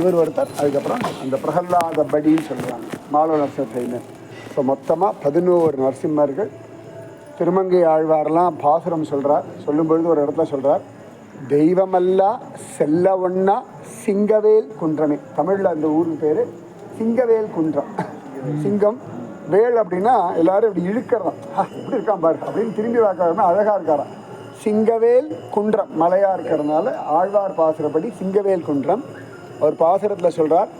இவர் ஒருத்தர் அதுக்கப்புறம் அந்த பிரகல்லாத படின்னு சொல்லுவாங்க மாலவ நரசிம்மர் ஸோ மொத்தமாக பதினோரு நரசிம்மர்கள் திருமங்கை ஆழ்வாரெல்லாம் பாசுரம் சொல்கிறார் சொல்லும்பொழுது ஒரு இடத்துல சொல்கிறார் தெய்வமல்லா செல்ல ஒன்னா சிங்கவேல் குன்றமே தமிழில் அந்த ஊருக்கு பேர் சிங்கவேல் குன்றம். சிங்கம் வேல் அப்படின்னா எல்லாரும் இப்படி இழுக்கிறதாம் இப்படி இருக்கான் பாரு அப்படின்னு திரும்பி பார்க்கறதுனா அழகாக இருக்காராம். சிங்கவேல் குன்றம் மலையாக இருக்கிறதுனால ஆழ்வார் பாசுரப்படி சிங்கவேல் குன்றம். அவர் பாசுரத்தில் சொல்கிறார்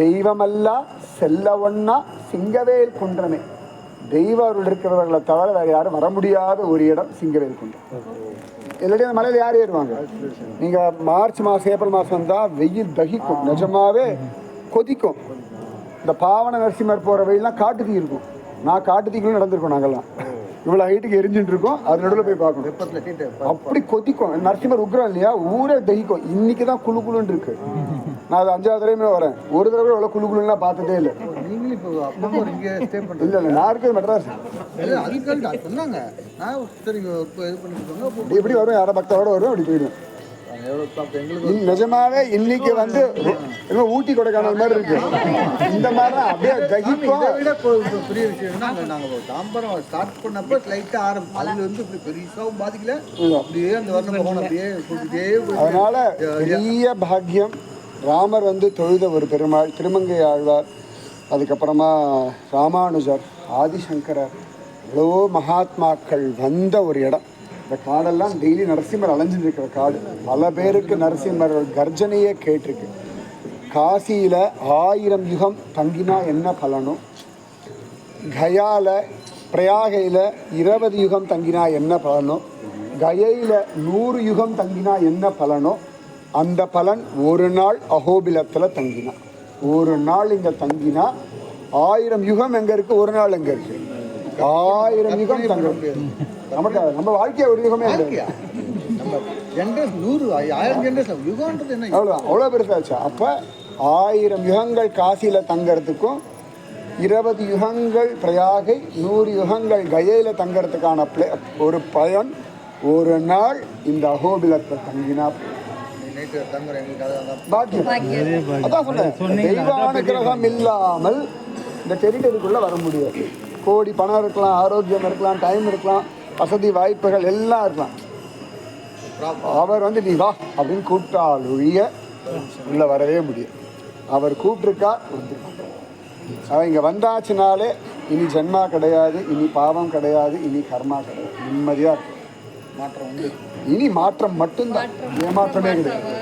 தெய்வமல்லா செல்ல ஒன்னா சிங்கவேல் குன்றமே. தெய்வ அருள் இருக்கிறவர்களை தவிர வேறு யாரும் வர முடியாத ஒரு இடம் சிங்கவேல் குன்றம். இல்லாட்டி அந்த மலையில் யார் ஏறுவாங்க? நீங்கள் மார்ச் மாதம் ஏப்ரல் மாதம் வந்தால் வெயில் தகிக்கும். நிஜமாகவே கொதிக்கும். இந்த பாவன நரசிம்மர் போகிற வழியெல்லாம் காட்டு தீ இருக்கும். நான் காட்டு தீக்குள்ளே நடந்திருக்கோம் நாங்கள்லாம் இவ்வளோ ஹைட்டுக்கு எரிஞ்சுட்டு இருக்கோம். அது நடுவில் போய் பார்க்கணும். அப்படி கொதிக்கும். நரசிம்மர் உக்ரம் இல்லையா? ஊரே தகிக்கும். இன்னைக்கு தான் குளு குளுன்னு இருக்கு. நான் அது அஞ்சாவது தடவையுமே வரேன். ஒரு தடவை எவ்வளோ குளு குளுன்னா பார்த்ததே இல்லை. இல்லை இல்லை. நான் இருக்கிறது மெட்ராஸ் எப்படி வரும் யாரோ பக்தரோட வரும் அப்படி போயிடும் நிஜமாவே இன்னைக்கு வந்து ஊட்டி கொடைக்கானல் மாதிரி இருக்கு. இந்த மாதிரி தான் அப்படியே இதை விட பெரிய விஷயம் என்ன நாங்கள் தாம்பரம் ஸ்டார்ட் பண்ணப்போ லைட்டாக ஆரம்பம் அதில் வந்து இப்படி பெருசாகவும் பாதிக்கல. அப்படியே அந்த வர்ண பகவான் அப்படியே அதனால பெரிய பாக்கியம். ராமர் வந்து தொழுத ஒரு பெருமாள் திருமங்கை ஆழ்வார் அதுக்கப்புறமா ராமானுஜர் ஆதிசங்கரர் எவ்வளவோ மகாத்மாக்கள் வந்த ஒரு இடம். இந்த காடெல்லாம் டெய்லி நரசிம்மர் அலைஞ்சிட்டு இருக்கிற காடு. பல பேருக்கு நரசிம்மர் கர்ஜனையே கேட்டிருக்கு. காசியில் ஆயிரம் யுகம் தங்கினா என்ன பலனும் கயாவில் பிரயாகையில் இருபது யுகம் தங்கினா என்ன பலனோ? கயையில் நூறு யுகம் தங்கினா என்ன பலனோ? அந்த பலன் ஒரு நாள் அகோபிலத்தில் தங்கினா. ஒரு நாள் இங்கே தங்கினா ஆயிரம் யுகம் எங்கே இருக்குது ஒரு நாள் எங்கே இருக்குது ஆயிரம் யுகம் தங்க நமக்கு நம்ம வாழ்க்கைய ஒரு யுகமே நம்ம ஜென்ரேஷன் நூறு ஆயி- ஆயிரம் ஜென்ரேஷன் யுகன்றது என்ன? அவ்வளோதான் அவ்வளோ பெருசாச்சு அப்போ ஆயிரம் யுகங்கள் காசியில் தங்கறதுக்கும் இருபது யுகங்கள் பிரயாகை நூறு யுகங்கள் கயையில் தங்கறதுக்கான பிளே ஒரு பயன் ஒரு நாள் இந்த அகோபிலத்தில் தங்கினா பாக்கியம். அதான் சொன்னேன். அனுகிரகம் இல்லாமல் இந்த டெரிட்டரிக்குள்ளே வர முடியாது. கோடி பணம் இருக்கலாம் ஆரோக்கியம் இருக்கலாம் டைம் இருக்கலாம். வசதி வாய்ப்புகள் எல்லாம் இருக்கலாம் அவர் வந்து நீ வா அப்படின்னு கூப்பிட்டால் ஒழிய உள்ள வரவே முடியும் அவர் கூப்பிட்டுருக்கா வந்து அவன் இங்கே வந்தாச்சுனாலே இனி ஜென்மா கிடையாது இனி பாவம் கிடையாது இனி கர்மா கிடையாது. நிம்மதியாக இருக்கும். மாற்றம் உண்டு. இனி மாற்றம் மட்டும்தான். ஏமாற்றமே கிடையாது.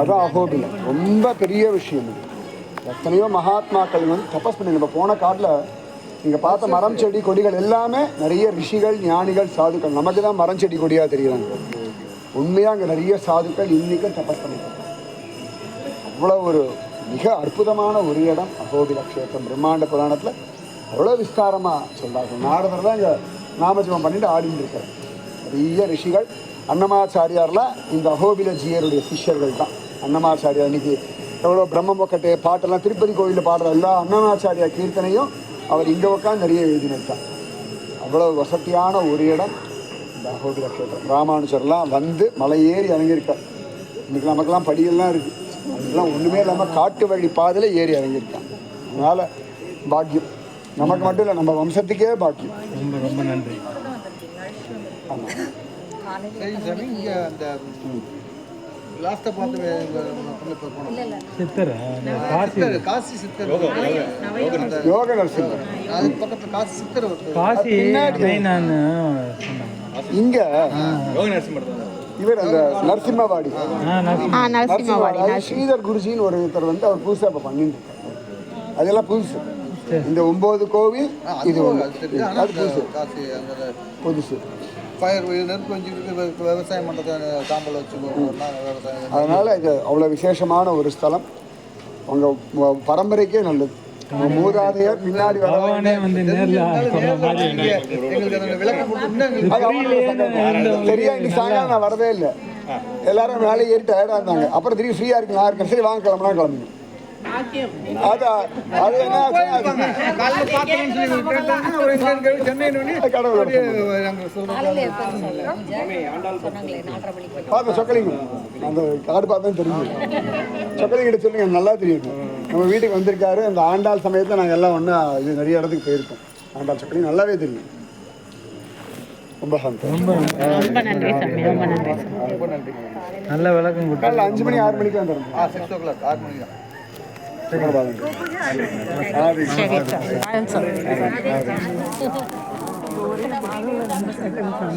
அதான் அகோபிலம் ரொம்ப பெரிய விஷயம் எத்தனையோ மகாத்மாக்கள் வந்து தபஸ் பண்ணி நம்ம போன காட்டில் இங்கே பார்த்த மரம் செடி கொடிகள் எல்லாமே நிறைய ரிஷிகள் ஞானிகள் சாதுக்கள். நமக்கு தான் மரம் செடி கொடியாக தெரியுறாங்க. உண்மையாக அங்கே நிறைய சாதுக்கள் இன்றைக்கும் தபஸ் பண்ணிருக்காங்க. அவ்வளோ ஒரு மிக அற்புதமான ஒரு இடம் அகோபில க்ஷேத்திரம். பிரம்மாண்ட புராணத்தில் அவ்வளோ விஸ்தாரமாக சொல்றாங்க நாரதர் தான் இங்கே நாமஜபம் பண்ணிட்டு ஆடிட்டு இருக்கார். நிறைய ரிஷிகள் அன்னமாச்சாரியார்லாம் இந்த அகோபில ஜீயருடைய சிஷ்யர்கள் தான். அன்னமாச்சாரியார் இன்னைக்கு எவ்வளோ பிரம்ம மொக்கட்டு பாட்டெல்லாம் திருப்பதி கோயிலில் பாடுற எல்லா அன்னமாச்சாரியா கீர்த்தனையும் அவர் இங்கே உட்காந்து நிறைய எழுதினது தான் அவ்வளோ வசதியான ஒரு இடம் இந்த அகோபில க்ஷேத்திரம் ராமானுஜர்லாம் வந்து மலை ஏறி இறங்கியிருக்கார். இன்னைக்கு நமக்கெல்லாம் படியெல்லாம் இருக்குது அதெல்லாம் ஒன்றுமே இல்லாமல் காட்டு வழி பாதையில் ஏறி இறங்கியிருக்கான் அதனால் பாக்கியம். நமக்கு மட்டும் இல்லை நம்ம வம்சத்துக்கே பாக்கியம். ரொம்ப ரொம்ப நன்றி. சரி சாமி இங்கே அந்த லாஸ்ட்டாக பார்த்து போனோம். சித்தர் காசி. காசி சித்தர். யோக நரசிம்மர் பக்கத்தில் காசி சித்தர் காசி இவர் அந்த நரசிம்மவாடி. நரசிம்மவாடி ஸ்ரீதர் குருஜின்னு ஒருத்தர் வந்து அவர் புதுசாக இப்போ பண்ணிட்டு இருக்காரு. அதெல்லாம் புதுசு. இந்த ஒன்பது கோவில் இது ஒன்று அது புதுசு. காசி அந்த புதுசு. ஃபயர் நெருப்பு வச்சுக்கிட்டு விவசாயம் பண்ணுறது சாம்பல் வச்சு விவசாயம் அதனால் இது அவ்வளோ விசேஷமான ஒரு ஸ்தலம். உங்கள் பரம்பரைக்கே நல்லது. மூதாதையர் பின்னாடி சரியா இன்னைக்கு சாயங்காலம் நான் வரவே இல்லை. எல்லாரும் மேலே ஏறி டயர்டாக இருந்தாங்க. அப்புறம் திடீர்னு ஃப்ரீயாக இருக்கு நான் இருக்கேன். சரி வாங்க கிளம்பலாம் கிளம்புங்க. அது அது என்ன ஆச்சுன்னா அது காலைல பார்க்கணும்னு சொல்லி கேட்டாங்க. அப்புறம் இங்க இருந்து சென்னையில வந்து கடவுள் அப்படியே நாங்க சொல்றோம். காலையில எப்போ சொன்னாங்களே நாலரை மணிக்கு. பார்த்த சொக்கலிங்க. அந்த கார்டு பார்த்தா தெரியும். சொக்கலிங்கிட்ட சொல்லுங்க நல்லா தெரியும் நம்ம வீட்டுக்கு வந்திருக்காரு. அந்த ஆண்டாள் சமயத்தில் நாங்கள் எல்லாம் ஒன்றா இது நிறைய இடத்துக்கு போயிருக்கோம். ஆண்டாள் சொக்கலிங்க நல்லாவே தெரியும். ரொம்ப சந்தோஷம் ரொம்ப நன்றி. சாமி ரொம்ப நன்றி ரொம்ப நன்றி நல்ல விளக்கம் காலைல அஞ்சு மணி ஆறு மணிக்கு வந்துடும் ஆ சிக்ஸ் ஓ கிளாக் ஆறு மணிக்கு. தான் சரி சார்